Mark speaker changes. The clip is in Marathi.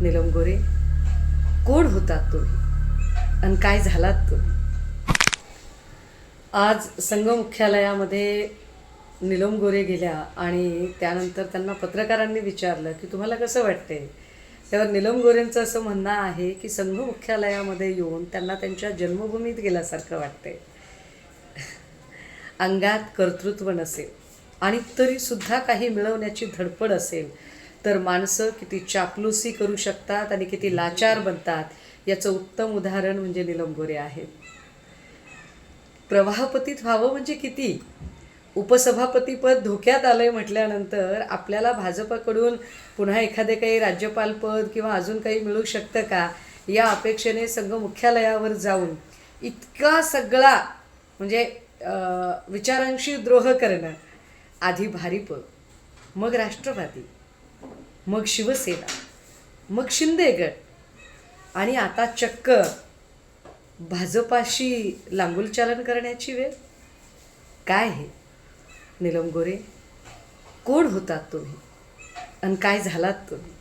Speaker 1: निलम गोरे कोण होतात तुम्ही? आणि काय झालात तुम्ही? आज संघ मुख्यालयामध्ये निलम गोरे गेल्या आणि त्यानंतर त्यांना पत्रकारांनी विचारलं की तुम्हाला कसं वाटते त्यावर निलम गोरेंचं असं म्हणणं आहे की संघ मुख्यालयामध्ये येऊन त्यांना त्यांच्या जन्मभूमीत गेल्यासारखं वाटते अंगात कर्तृत्व नसेल आणि तरीसुद्धा काही मिळवण्याची धडपड असेल तर माणसं किती चापलुसी करू शकतात आणि किती लाचार बनतात याचं उत्तम उदाहरण म्हणजे नीलम गोरे आहेत. प्रवाहपतीत व्हावं म्हणजे किती? उपसभापतीपद धोक्यात आलं आहे म्हटल्यानंतर आपल्याला भाजपाकडून पुन्हा एखादे काही राज्यपालपद किंवा अजून काही मिळू शकतं का? या अपेक्षेने संघ मुख्यालयावर जाऊन इतका सगळा म्हणजे विचारांशी द्रोह करणं आधी भारिप मग राष्ट्रवादी. मग शिवसेना मग शिंदे गट आणि आता चक्क भाजपाशी लांगुलचालन करण्याची वेळ? काय हे? निलम गोरे कोण होतात तुम्ही? आणि काय झालात तुम्ही?